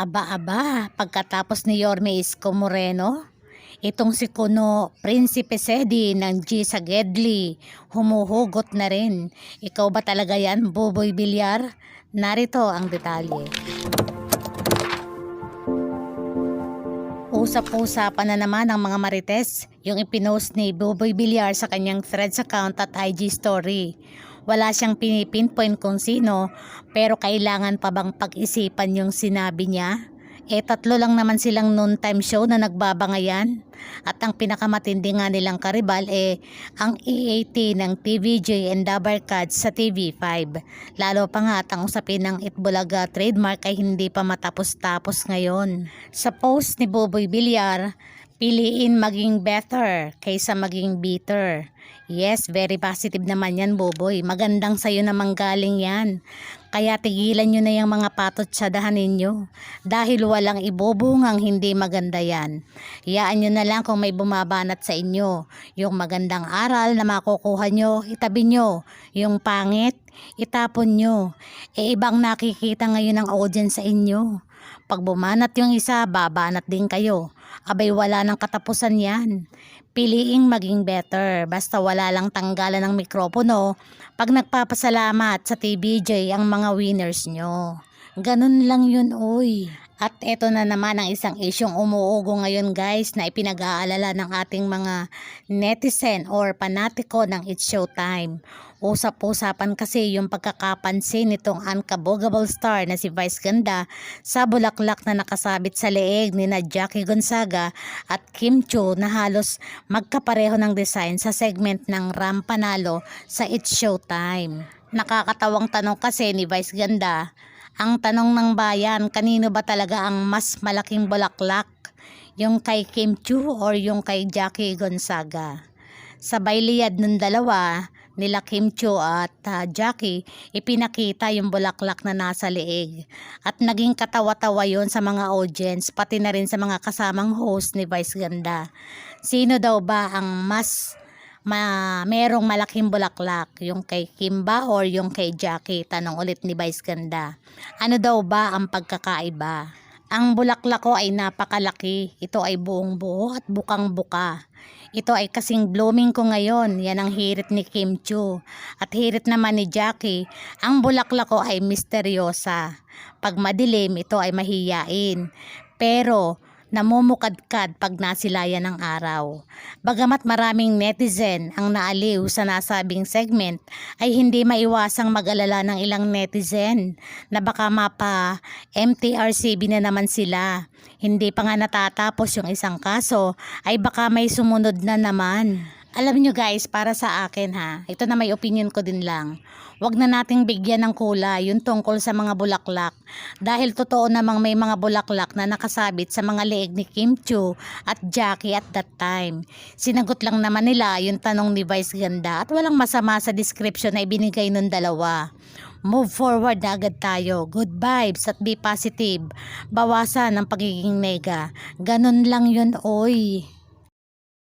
Aba-aba, pagkatapos ni Yorme Isko Moreno, itong si Kuno Prinsipe Sedi ng G sa Gedli, humuhugot na rin. Ikaw ba talaga yan, Buboy Bilyar? Narito ang detalye. Usap-usapan na naman ng mga marites yung ipinost ni Buboy Bilyar sa kanyang threads account at IG story. Wala siyang pinipinpoint kung sino pero kailangan pa bang pag-isipan yung sinabi niya? Eh tatlo lang naman silang noon time show na nagbabangayan. At ang pinakamatindi nga nilang karibal eh ang EAT ng TVJ and Dabarcad sa TV5. Lalo pa nga at ang usapin ng Itbulaga trademark ay hindi pa matapos-tapos ngayon. Sa post ni Boboy Villar, piliin maging better kaysa maging bitter. Yes, very positive naman yan, Boboy. Magandang sa'yo namang galing yan. Kaya tigilan nyo na yung mga patot sa dahan ninyo. Dahil walang ibubungang hindi maganda yan. Iyaan nyo na lang kung may bumabanat sa inyo. Yung magandang aral na makukuha nyo, itabi nyo. Yung pangit, itapon nyo. E ibang nakikita ngayon ng audience sa inyo. Pag bumanat yung isa, babanat din kayo. Abay wala nang katapusan yan. Piliing maging better. Basta wala lang tanggalan ng mikropono pag nagpapasalamat sa TBJ ang mga winners nyo. Ganun lang yun, oy. At eto na naman ang isang isyong umuugo ngayon guys na ipinag-aalala ng ating mga netizen or panatiko ng It's Showtime. Usap-usapan kasi yung pagkakapansin nitong unkabogable star na si Vice Ganda sa bulaklak na nakasabit sa leeg ni na Jackie Gonzaga at Kim Cho na halos magkapareho ng design sa segment ng Ram Panalo sa It's Showtime. Nakakatawang tanong kasi ni Vice Ganda, ang tanong ng bayan, kanino ba talaga ang mas malaking bulaklak? Yung kay Kim Chu or yung kay Jackie Gonzaga? Sa bayliyad ng dalawa, nila Kim Chu at ah, Jackie, ipinakita yung bulaklak na nasa leeg. At naging katawa-tawa yon sa mga audience, pati na rin sa mga kasamang host ni Vice Ganda. Sino daw ba ang mas ma merong malaking bulaklak, yung kay Kimba or yung kay Jackie? Tanong ulit ni Vice Ganda. Ano daw ba ang pagkakaiba? Ang bulaklak ko ay napakalaki. Ito ay buong buo at bukang buka. Ito ay kasing blooming ko ngayon. Yan ang hirit ni Kim Chu. At hirit naman ni Jackie. Ang bulaklak ko ay misteryosa. Pag madilim, ito ay mahiyain. Pero namumukadkad pag nasilayan ng araw. Bagamat maraming netizen ang naaliw sa nasabing segment, ay hindi maiwasang mag-alala ng ilang netizen na baka mapa MTRCB na naman sila. Hindi pa nga natatapos yung isang kaso, ay baka may sumunod na naman. Alam nyo guys, para sa akin ha, ito na may opinion ko din lang. Huwag na nating bigyan ng kulay yung tungkol sa mga bulaklak. Dahil totoo namang may mga bulaklak na nakasabit sa mga leeg ni Kim Chu at Jackie at that time. Sinagot lang naman nila yung tanong ni Vice Ganda at walang masama sa description na ibinigay ng dalawa. Move forward na agad tayo. Good vibes at be positive. Bawasan ang pagiging nega. Ganon lang yun, oy.